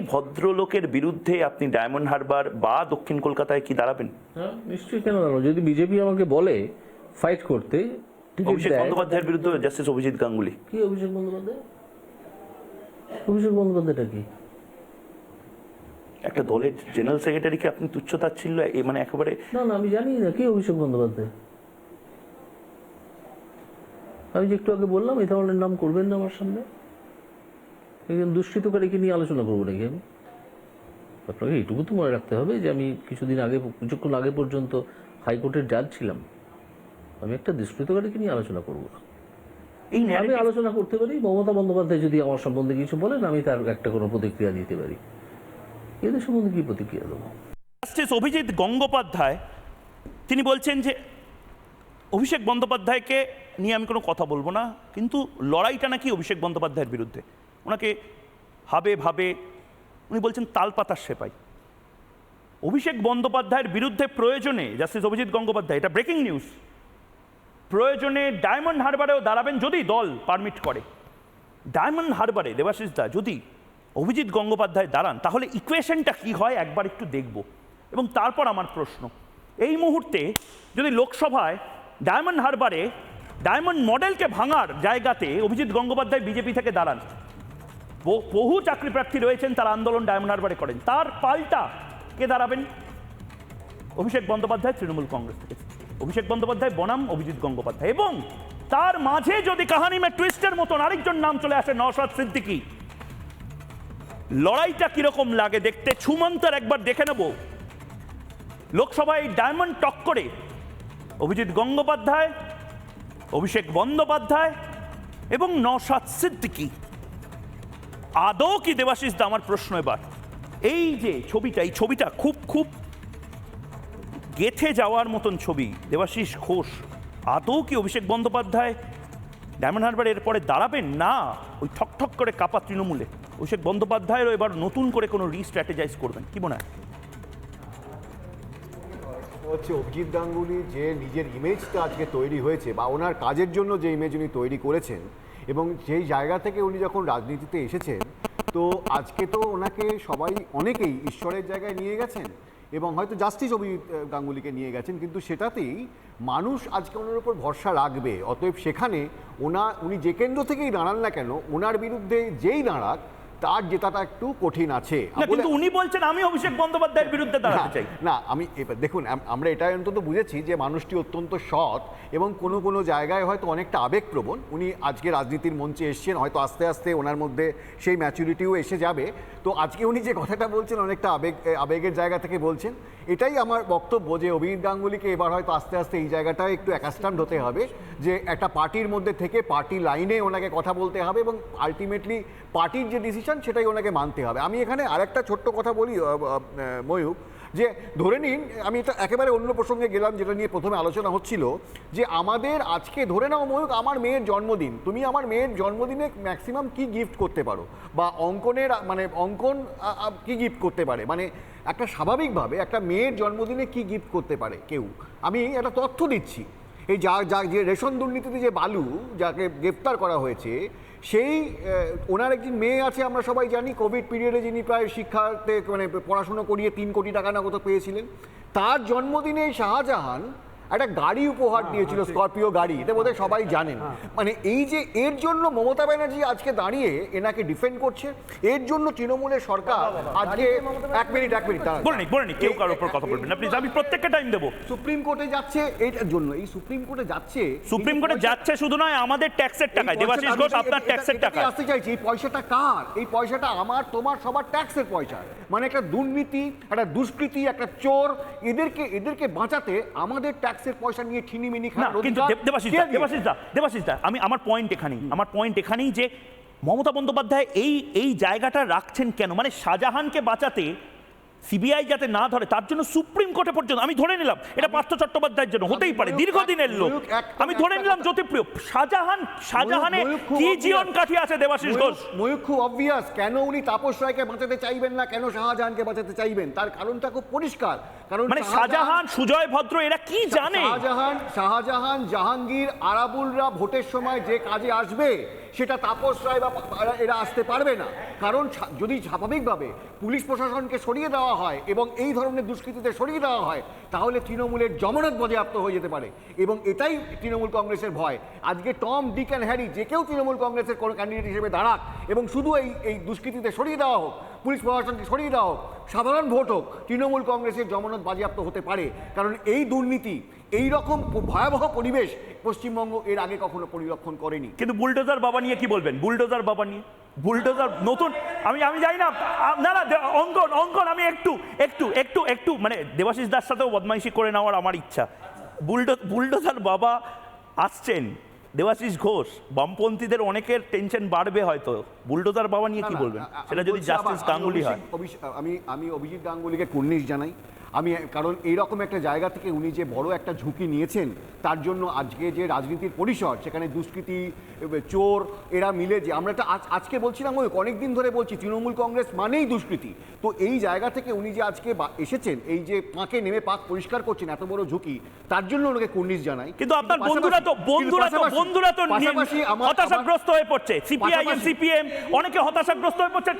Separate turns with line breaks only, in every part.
ভদ্রলোকের বিরুদ্ধে আপনি ডায়মন্ড হারবার বা দক্ষিণ কলকাতায় কি দাঁড়াবেন?
হ্যাঁ নিশ্চয়ই কেন দাঁড়াবো? যদি বিজেপি আমাকে বলে ফাইট করতে
অভিষেক বন্দ্যোপাধ্যায়ের বিরুদ্ধে জাস্টিস অভিজিৎ গাঙ্গুলি।
কি অভিষেক বন্দ্যোপাধ্যায়? অভিষেক বন্দ্যোপাধ্যায়টা কি?
একটা দলের জেনারেল সেক্রেটারিকে আপনি তুচ্ছ তাচ্ছিল্য মানে একেবারে
না না আমি জানি না কি অভিষেক বন্দ্যোপাধ্যায়? আমি যে একটু আগে বললাম এই ধরনের নাম করবেন না আমার সামনে? একজন দুষ্কৃতকারীকে নিয়ে আলোচনা করব নাকি আমি? আপনাকে এইটুকু তো মনে রাখতে হবে যে আমি কিছুদিন আগে কিছুক্ষণ আগে পর্যন্ত হাইকোর্টের জাজ ছিলাম। আমি একটা দুষ্কৃতকারীকে নিয়ে আলোচনা করব না।
এই
আমি আলোচনা করতে পারি মমতা বন্দ্যোপাধ্যায় যদি আমার সম্বন্ধে কিছু বলেন আমি তার একটা কোনো প্রতিক্রিয়া দিতে পারি। এদের সম্বন্ধে কি প্রতিক্রিয়া দেবো?
জাস্টিস অভিজিৎ গঙ্গোপাধ্যায় তিনি বলছেন যে অভিষেক বন্দ্যোপাধ্যায়কে নিয়ে আমি কোনো কথা বলব না কিন্তু লড়াইটা নাকি অভিষেক বন্দ্যোপাধ্যায়ের বিরুদ্ধে। ওনাকে হাবে ভাবে উনি বলছেন, তালপাতার সেপাই। অভিষেক বন্দ্যোপাধ্যায়ের বিরুদ্ধে প্রয়োজনে, জাস্টিস অভিজিৎ গঙ্গোপাধ্যায়, এটা ব্রেকিং নিউজ, প্রয়োজনে ডায়মন্ড হারবারেও দাঁড়াবেন যদি দল পারমিট করে। ডায়মন্ড হারবারে, দেবাশিস দা, যদি অভিজিৎ গঙ্গোপাধ্যায় দাঁড়ান, তাহলে ইকুয়েশনটা কি হয় একবার একটু দেখব। এবং তারপর আমার প্রশ্ন, এই মুহূর্তে যদি লোকসভায় ডায়মন্ড হারবারে, ডায়মন্ড মডেলকে ভাঙার জায়গাতে অভিজিৎ গঙ্গোপাধ্যায় বিজেপি থেকে দাঁড়ান বহু- চাকরি প্রার্থী রয়েছেন, তার আন্দোলন ডায়মন্ড হারবারে করেন। তার পাল্টা কে দাঁড়াবেন? অভিষেক বন্দ্যোপাধ্যায়, তৃণমূল কংগ্রেস থেকে। অভিষেক বন্দ্যোপাধ্যায়, বনাম, অভিজিৎ গঙ্গোপাধ্যায়। এবং তার মাঝে যদি কাহানি মে টুইস্টের মতন আরেকজন নাম চলে আসে, নওশাদ সিদ্দিকি। লড়াইটা কীরকম লাগে দেখতে? ছুমন্তর একবার দেখে নেব। লোকসভায় ডায়মন্ড টক করে অভিজিৎ গঙ্গোপাধ্যায়, অভিষেক বন্দ্যোপাধ্যায় এবং নওশাদ সিদ্দিকী। আদৌ কি দেবাশিস দা আমার প্রশ্ন এবার? এই যে ছবিটা, এই ছবিটা খুব খুব গেথে যাওয়ার মতন ছবি, দেবাশিস ঘোষ। আদৌ কি অভিষেক বন্দ্যোপাধ্যায় ডায়মন্ড হারবার এরপরে দাঁড়াবেন? না, ওই ঠক ঠক করে কাপা তৃণমূলে। অভিষেক বন্দ্যোপাধ্যায়েরও এবার নতুন করে কোনো রিস্ট্র্যাটেজাইজ করবেন, কি মনে হয়?
হচ্ছে, অভিজিৎ গাঙ্গুলি যে নিজের ইমেজটা আজকে তৈরি হয়েছে, বা ওনার কাজের জন্য যে ইমেজ উনি তৈরি করেছেন, এবং সেই জায়গা থেকে উনি যখন রাজনীতিতে এসেছেন তো আজকে তো ওনাকে সবাই অনেকেই ঈশ্বরের জায়গায় নিয়ে গেছেন এবং হয়তো জাস্টিস অভিজিৎ গাঙ্গুলিকে নিয়ে গেছেন, কিন্তু সেটাতেই মানুষ আজকে ওনার উপর ভরসা রাখবে। অতএব সেখানে ওনা, উনি যে কেন্দ্র থেকেই দাঁড়ান না কেন, ওনার বিরুদ্ধে যেই দাঁড়াক তার জেতাটা একটু কঠিন আছে।
কিন্তু উনি বলছেন আমি অভিষেক বন্দ্যোপাধ্যায়ের বিরুদ্ধে দাঁড়াতে চাই।
না আমি এবার দেখুন আমরা এটা অন্তত বুঝেছি যে মানুষটি অত্যন্ত সৎ এবং কোনো কোনো জায়গায় হয়তো অনেকটা আবেগপ্রবণ। উনি আজকে রাজনীতির মঞ্চে এসছেন হয়তো আস্তে আস্তে ওনার মধ্যে সেই ম্যাচুরিটিও এসে যাবে। তো আজকে উনি যে কথাটা বলছেন অনেকটা আবেগ আবেগের জায়গা থেকে বলছেন এটাই আমার বক্তব্য যে অভিজিৎ গাঙ্গুলিকে এবার হয়তো আস্তে আস্তে এই জায়গাটায় একটু অ্যাকাস্টান্ড হতে হবে যে একটা পার্টির মধ্যে থেকে পার্টি লাইনে ওনাকে কথা বলতে হবে এবং আলটিমেটলি পার্টির যে ডিসিশন সেটাই ওনাকে মানতে হবে। আমি এখানে আরেকটা ছোট্ট কথা বলি ময়ূক, যে ধরে নিন, আমি এটা একেবারে অন্য প্রসঙ্গে গেলাম, যেটা নিয়ে প্রথমে আলোচনা হচ্ছিল, যে আমাদের আজকে ধরে নাও ময়ূক, আমার মেয়ের জন্মদিন, তুমি আমার মেয়ের জন্মদিনে ম্যাক্সিমাম কি গিফট করতে পারো? বা অঙ্কনের মানে অঙ্কন কি গিফট করতে পারে? মানে একটা স্বাভাবিকভাবে একটা মেয়ের জন্মদিনে কি গিফট করতে পারে কেউ? আমি একটা তথ্য দিচ্ছি। এই যা যা, যে রেশন দুর্নীতিতে যে বালু, যাকে গ্রেফতার করা হয়েছে সেই ওনার একজন মেয়ে আছে, আমরা সবাই জানি কোভিড পিরিয়ডে যিনি প্রায় শিক্ষাতে মানে পড়াশুনো করিয়ে তিন কোটি টাকা না কত পেয়েছিলেন। তার জন্মদিনে শাহজাহান একটা গাড়ি উপহার দিয়েছিল স্করপিও গাড়ি এটা বোধহয় সবাই জানেন। মানে এই যে এর জন্য মমতা ব্যানার্জি আজকে দাঁড়িয়ে এনাকে ডিফেন্ড করছে এর জন্য তৃণমূলের সরকার আজকে এক মিনিট এক মিনিট
কেউ কারোর উপর কথা বলবেন না। প্লিজ আমি প্রত্যেককে টাইম দেবো।
সুপ্রিম কোর্টে যাচ্ছে এইটার জন্য এই সুপ্রিম কোর্টে যাচ্ছে
সুপ্রিম কোর্টে যাচ্ছে শুধু নয় আমাদের ট্যাক্সের টাকায়। দেবাশিস
পয়সাটা
ঘোষ আপনার ট্যাক্সের
আসতে চাইছি এই পয়সাটা কার? এই পয়সাটা আমার তোমার সবার ট্যাক্সের পয়সা। মানে একটা দুর্নীতি একটা দুষ্কৃতি একটা চোর এদেরকে এদেরকে বাঁচাতে আমাদের ট্যাক্সের পয়সা নিয়ে ঠিনিমিনি
না কিন্তু দেব- দেবাশিস দা? দেবাশিস দা দেবাশিস দা আমি আমার পয়েন্ট এখানেই আমার পয়েন্ট এখানেই যে মমতা বন্দ্যোপাধ্যায় এই এই জায়গাটা রাখছেন কেন মানে শাহজাহানকে বাঁচাতে সিবিআই যাতে না ধরে তার জন্য সুপ্রিম কোর্টে পর্যন্ত আমি ধরে নিলাম এটা পার্থ চট্টোপাধ্যায়ের জন্য হতেই পারে দীর্ঘদিনের লোক। আমি ধরে নিলাম জ্যোতিপ্রিয় শাহজাহান শাহজাহানে কি। জীবন কাঠি আছে দেবাশিস ঘোষ?
ময়ূক খুব অবভিয়াস কেন উনি তাপস রায়কে বাঁচাতে চাইবেন না? কেন শাহজাহানকে বাঁচাতে চাইবেন? তার কারণটা খুব পরিষ্কার। কারণ
মানে শাহজাহান সুজয় ভদ্র এরা কি জানে?
শাহজাহান শাহজাহান জাহাঙ্গীর আরাবুলরা ভোটের সময় যে কাজে আসবে সেটা তাপস রায় বা এরা আসতে পারবে না। কারণ যদি স্বাভাবিকভাবে পুলিশ প্রশাসনকে সরিয়ে দেওয়া হয় এবং এই ধরনের দুষ্কৃতীতে সরিয়ে দেওয়া হয়, তাহলে তৃণমূলের জমানত বাজেয়াপ্ত হয়ে যেতে পারে। এবং এটাই তৃণমূল কংগ্রেসের ভয়। আজকে টম, ডিক অ্যান্ড হ্যারি যে কেউ তৃণমূল কংগ্রেসের কোনো ক্যান্ডিডেট হিসেবে দাঁড়াক এবং শুধু এই এই দুষ্কৃতীতে সরিয়ে দেওয়া হোক, পুলিশ প্রশাসনকে সরিয়ে দেওয়া হোক, সাধারণ ভোট হোক, তৃণমূল কংগ্রেসের জমানত বাজেয়াপ্ত হতে পারে। কারণ এই দুর্নীতি এই রকম ভয়াবহ পরিবেশ পশ্চিমবঙ্গ এর আগে কখনো পরিলক্ষণ করেনি।
কিন্তু বুলডোজার বাবা নিয়ে কি বলবেন? বুলডোজার বাবা নিয়ে? বুলডোজার নতুন? আমি আমি জানি না না না অঙ্কন অঙ্কন আমি একটু একটু একটু একটু মানে দেবাশিস দার সাথেও বদমাইশি করে নেওয়ার আমার ইচ্ছা। বুলডো বুলডোজার বাবা আসছেন দেবাশিস ঘোষ বামপন্থীদের অনেকের টেনশন বাড়বে হয়তো। বুলডোজার বাবা নিয়ে কি বলবেন? সেটা যদি জাস্টিস গাঙ্গুলি হয়।
আমি আমি অভিজিৎ গাঙ্গুলিকে কুর্নিশ জানাই। আমি কারণ এইরকম একটা জায়গা থেকে উনি যে বড় একটা ঝুঁকি নিয়েছেন তার জন্য আজকে যে রাজনীতির পরিসর সেখানে দুষ্কৃতি চোর এরা মিলে যে আমরা একটা আজ- আজকে বলছিলাম ওই অনেকদিন ধরে বলছি তৃণমূল কংগ্রেস মানেই দুষ্কৃতি। তো এই জায়গা থেকে উনি যে আজকে এসেছেন এই যে পাঁকে নেমে পাক পরিষ্কার করছেন এত বড় ঝুঁকি তার জন্য ওনাকে কুর্নিশ জানাই।
কিন্তু আপনার বন্ধুরা তো বন্ধুরা তো বন্ধুরা তো হতাশাগ্রস্ত হয়ে পড়ছে। সিপিআইএম সিপিএম অনেকে হতাশাগ্রস্ত হয়ে পড়ছেন।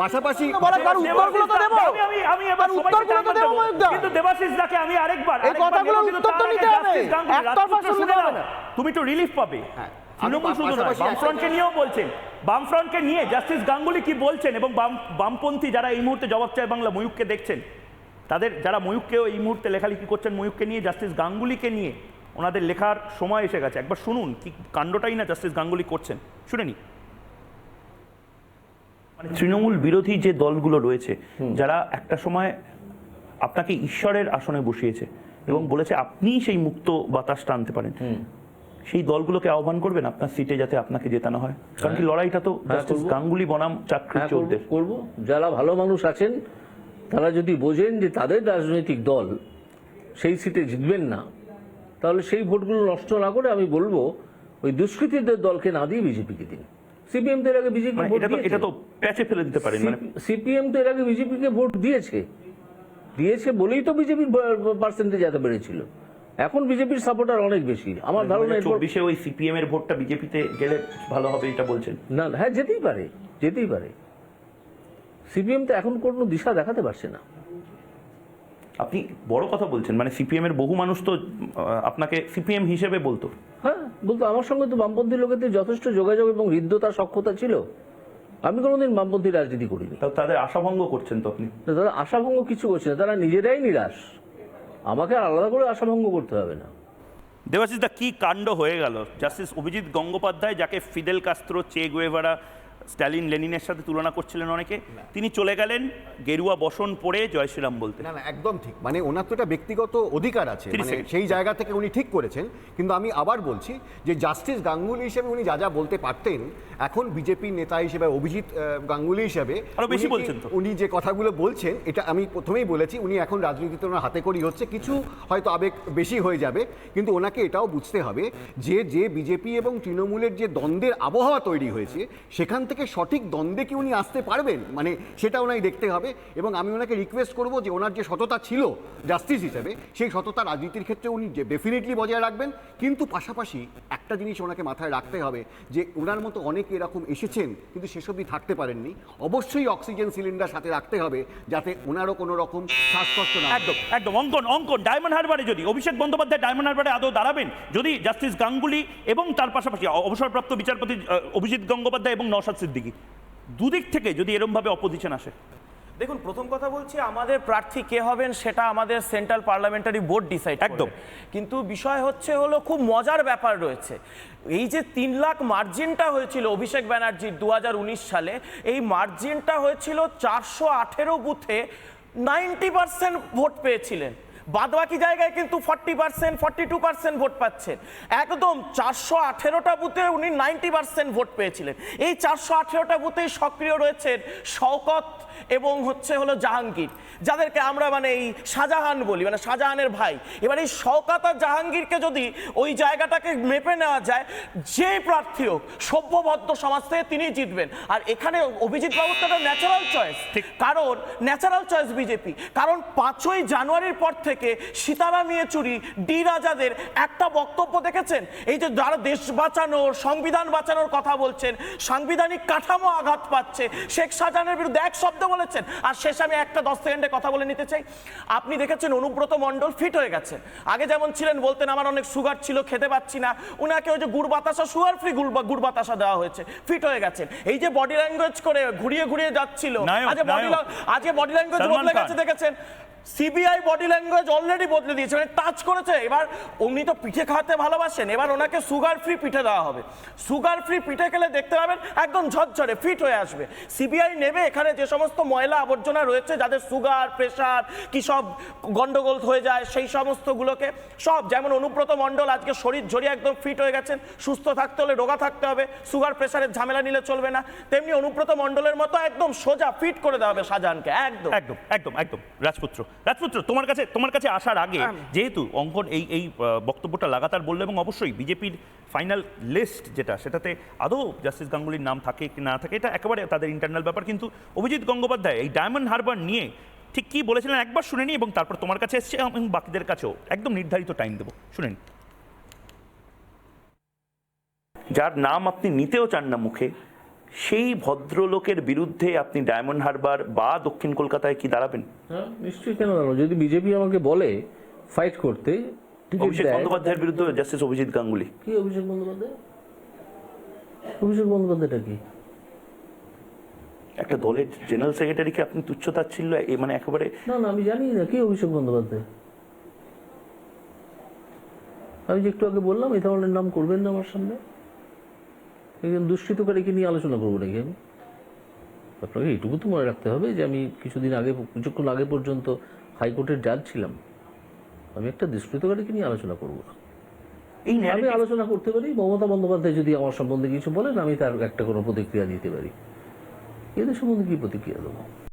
পাশাপাশি
বলার উত্তরগুলো তো দেবো।
আমি আমি আমি এবার
উত্তরগুলো তো
জানতে
দেবো,
দেবো।
ময়ূরদা।
কিন্তু দেবাশিস দাকে আমি আরেকবার
এই কথাগুলোর উত্তর তো নিতে হবে। একতরফা
রাজপুত্র
হবে না।
তুমি একটু রিলিফ পাবে
হ্যাঁ।
তৃণমূল শুধু নয় বামফ্রন্টকে নিয়েও বলছেন বামফ্রন্টকে নিয়ে জাস্টিস গাঙ্গুলি কি বলছেন এবং বাম বামপন্থী যারা এই মুহূর্তে জবাব চায় বাংলা ময়ূককে দেখছেন তাদের যারা ময়ূককেও এই মুহূর্তে লেখালেখি করছেন ময়ূককে নিয়ে জাস্টিস গাঙ্গুলিকে নিয়ে ওনাদের লেখার সময় এসে গেছে একবার শুনুন কি কাণ্ডটাই না জাস্টিস গাঙ্গুলি করছেন শুনে নি মানে তৃণমূল বিরোধী যে দলগুলো রয়েছে যারা একটা সময় আপনাকে ঈশ্বরের আসনে বসিয়েছে এবং বলেছে আপনিই সেই মুক্ত বাতাসটা আনতে পারেন। সেই দলগুলোকে আহ্বান করবেন আপনার সিটে যাতে আপনাকে জেতানো হয়। কারণ কি লড়াইটা তো
হ্যাঁ,
জাস্টিস গাঙ্গুলি বনাম চাকরি
হ্যাঁ করব
চোরদের
করব। যারা ভালো মানুষ আছেন তারা যদি বোঝেন যে তাদের রাজনৈতিক দল সেই সিটে জিতবেন না তাহলে সেই ভোটগুলো নষ্ট না করে আমি বলব ওই দুষ্কৃতীদের দলকে না দিয়ে বিজেপিকে দিন। সিপিএম তো এর আগে বিজেপি
মানে এটা তো প্যাচে ফেলে দিতে পারেন মানে
সিপিএম তো এর আগে বিজেপিকে ভোট দিয়েছে। দিয়েছে বলেই তো বিজেপির পার্সেন্টেজ এত বেড়েছিল। এখন বিজেপির সাপোর্টার অনেক বেশি। আমার ধারণা এরপর
চব্বিশে ওই সিপিএম এর ভোটটা বিজেপিতে গেলে ভালো হবে এটা বলছেন।
না হ্যাঁ যেতেই পারে যেতেই পারে। সিপিএম তো এখন কোনো দিশা দেখাতে পারছে না।
আপনি বড় কথা বলছেন মানে সিপিএম এর বহু মানুষ তো আপনাকে সিপিএম হিসেবে বলতো।
হ্যাঁ বলতো আমার সঙ্গে তো বামপন্থী লোকেদের যথেষ্ট যোগাযোগ এবং হৃদ্যতা সক্ষতা ছিল। আমি কোনোদিন বামপন্থী রাজনীতি করিনি।
তাদের আশাভঙ্গ করছেন তো আপনি?
তারা আশাভঙ্গ কিছু করছে না তারা নিজেরাই নিরাশ। আমাকে আলাদা করে আশাভঙ্গ করতে হবে না।
দেবাশিস দা কি কাণ্ড হয়ে গেল? জাস্টিস অভিজিৎ গঙ্গোপাধ্যায় যাকে ফিদেল কাস্ত্র চে গুয়েভারা স্ট্যালিন লেনিনের সাথে তুলনা করছিলেন অনেকে। তিনি চলে গেলেন গেরুয়া বসন পরে জয় শ্রীরাম বলতে।
না না একদম ঠিক। মানে ওনার তো একটা ব্যক্তিগত অধিকার আছে। মানে সেই জায়গা থেকে উনি ঠিক করেছেন। কিন্তু আমি আবার বলছি যে জাস্টিস গাঙ্গুলি হিসেবে উনি যা যা বলতে পারতেন এখন বিজেপির নেতা হিসেবে অভিজিৎ গাঙ্গুলি হিসেবে
আরও বেশি বলছেন তো।
উনি যে কথাগুলো বলছেন এটা আমি প্রথমেই বলেছি উনি এখন রাজনীতিতে ওনার হাতে করি হচ্ছে। কিছু হয়তো আবেগ বেশি হয়ে যাবে কিন্তু ওনাকে এটাও বুঝতে হবে যে যে বিজেপি এবং তৃণমূলের যে দ্বন্দ্বের আবহাওয়া তৈরি হয়েছে সেখান থেকে সঠিক দ্বন্দ্বে কি উনি আসতে পারবেন? মানে সেটা ওনাকে দেখতে হবে এবং আমি ওনাকে রিকোয়েস্ট করব যে ওনার যে সততা ছিল জাস্টিস হিসেবে, সেই সততা রাজনীতির ক্ষেত্রে উনি যে ডেফিনেটলি বজায় রাখবেন। কিন্তু পাশাপাশি একটা জিনিস ওনাকে মাথায় রাখতে হবে যে ওনার মতো অনেকে এরকম এসেছেন, কিন্তু সেসবই থাকতে পারেননি। অবশ্যই অক্সিজেন সিলিন্ডার সাথে রাখতে হবে যাতে ওনারও কোনো রকম শ্বাসকষ্ট না
একদম একদম। অঙ্কন অঙ্কন, ডায়মন্ড হারবারে যদি অভিষেক বন্দ্যোপাধ্যায় ডায়মন্ড হারবারে আদৌ দাঁড়াবেন, যদি জাস্টিস গাঙ্গুলি এবং তার পাশাপাশি অবসরপ্রাপ্ত বিচারপতি অভিজিৎ গঙ্গোপাধ্যায় এবং নওশাদ সিদ্দিকী দুদিক থেকে যদি এরমভাবে অপোজিশন আসে।
দেখুন প্রথম কথা বলছি আমাদের প্রার্থী কে হবেন সেটা আমাদের সেন্ট্রাল পার্লামেন্টারি বোর্ড ডিসাইড
একদম।
কিন্তু বিষয় হচ্ছে হলো খুব মজার ব্যাপার রয়েছে। এই যে তিন লাখ মার্জিনটা হয়েছিল অভিষেক ব্যানার্জির দু হাজার উনিশ সালে এই মার্জিনটা হয়েছিল চারশো আঠেরো বুথে নাইনটি পার্সেন্ট ভোট পেয়েছিলেন। বাদবাকি জায়গায় কিন্তু forty percent forty two percent vote পাচ্ছেন। একদম চারশো আঠেরোটা বুথে উনি নাইনটি পার্সেন্ট ভোট পেয়েছিলেন। এই চারশো আঠেরোটা বুথেই সক্রিয় রয়েছেন শওকত এবং হচ্ছে হলো জাহাঙ্গীর যাদেরকে আমরা মানে এই শাহজাহান বলি মানে শাহজাহানের ভাই। এবার এই শওকাত আর জাহাঙ্গীরকে যদি ওই জায়গাটাকে মেপে নেওয়া যায় যে প্রার্থী হোক সভ্যবদ্ধ সমাজ থেকে তিনি জিতবেন। আর এখানে অভিজিৎ বাবুর তো ন্যাচারাল চয়েস
ঠিক।
কারণ ন্যাচারাল চয়েস বিজেপি। কারণ পাঁচই জানুয়ারির পর থেকে থেকে সীতারাম চুরি ডি রাজাদের একটা বক্তব্য দেখেছেন? এই যে যারা দেশ বাঁচানোর সংবিধান বাঁচানোর কথা বলছেন সাংবিধানিক কাঠামো আঘাত পাচ্ছে শেখ শাহজাহানের বিরুদ্ধে এক শব্দ বলেছেন। আর শেষে আমি একটা দশ সেকেন্ডে কথা বলে নিতে চাই। আপনি দেখেছেন অনুব্রত মণ্ডল ফিট হয়ে গেছেন আগে যেমন ছিলেন বলতেন আমার অনেক সুগার ছিল খেতে পাচ্ছি না। উনাকে ওই যে গুড় বাতাসা সুগার ফ্রি গুড় বা- গুড় বাতাসা দেওয়া হয়েছে। ফিট হয়ে গেছেন। এই যে বডি ল্যাঙ্গুয়েজ করে ঘুরিয়ে ঘুরিয়ে যাচ্ছিল। আজকে বডি ল্যাঙ্গুয়েজ বদলে গেছে দেখেছেন? সিবিআই বডি ল্যাঙ্গুয়েজ অলরেডি বদলে দিয়েছে মানে টাচ করেছে। এবার উনি তো পিঠে খাওয়াতে ভালোবাসেন, এবার ওনাকে সুগার ফ্রি পিঠে দেওয়া হবে। সুগার ফ্রি পিঠে খেলে দেখতে পাবেন একদম ঝরঝরে ফিট হয়ে আসবে। সিবিআই নেবে, এখানে যে সমস্ত ময়লা আবর্জনা রয়েছে, যাদের সুগার প্রেশার কি সব গন্ডগোল হয়ে যায়, সেই সমস্তগুলোকে সব, যেমন অনুব্রত মণ্ডল আজকে শরীর ঝরিয়ে একদম ফিট হয়ে গেছেন, সুস্থ থাকতে হলে রোগা থাকতে হবে সুগার প্রেশারের ঝামেলা নিলে চলবে না। তেমনি অনুব্রত মণ্ডলের মতো একদম সোজা ফিট করে দেওয়া হবে শাহজাহানকে, একদম।
একদম একদম একদম, রাজপুত্র। রাজপুত্র তোমার কাছে তোমার কাছে আসার আগে যেহেতু অঙ্কন এই এই বক্তব্যটা লাগাতার বলল এবং অবশ্যই বিজেপির ফাইনাল লিস্ট যেটা সেটাতে আদৌ জাস্টিস গাঙ্গুলির নাম থাকে কি না থাকে এটা একেবারে তাদের ইন্টারনাল ব্যাপার। কিন্তু অভিজিৎ গঙ্গোপাধ্যায় এই ডায়মন্ড হারবার নিয়ে ঠিক কি বলেছিলেন একবার শুনে নিই এবং তারপর তোমার কাছে এসছে এবং বাকিদের কাছেও। একদম নির্ধারিত টাইম দেবো। শুনে নিন যার নাম আপনি নিতেও চান না মুখে সেই ভদ্রলোকের বিরুদ্ধে আপনি ডায়মন্ড হারবার বা দক্ষিণ কলকাতায় কি দাঁড়াবেন?
হ্যাঁ নিশ্চয়ই কেন দাঁড়াবো? যদি বিজেপি আমাকে বলে ফাইট করতে
অভিষেক বন্দ্যোপাধ্যায়ের বিরুদ্ধে জাস্টিস অভিজিৎ গাঙ্গুলি।
কি অভিষেক বন্দ্যোপাধ্যায়? অভিষেক বন্দ্যোপাধ্যায়টা কি?
একটা দলের জেনারেল সেক্রেটারিকে আপনি তুচ্ছ তাচ্ছিল্য মানে একেবারে
না না আমি জানি না কি অভিষেক বন্দ্যোপাধ্যায়? আমি যে একটু আগে বললাম এই ধরনের নাম করবেন না আমার সামনে? একজন দুষ্কৃতকারীকে নিয়ে আলোচনা করব নাকি আমি? আপনাকে এইটুকু তো মনে রাখতে হবে যে আমি কিছুদিন আগে কিছুক্ষণ আগে পর্যন্ত হাইকোর্টের জাজ ছিলাম। আমি একটা দুষ্কৃতকারীকে নিয়ে আলোচনা করব। না
এই
আমি আলোচনা করতে পারি। মমতা বন্দ্যোপাধ্যায় যদি আমার সম্বন্ধে কিছু বলেন আমি তার একটা কোনো প্রতিক্রিয়া দিতে পারি। এদের সম্বন্ধে কি প্রতিক্রিয়া দেবো?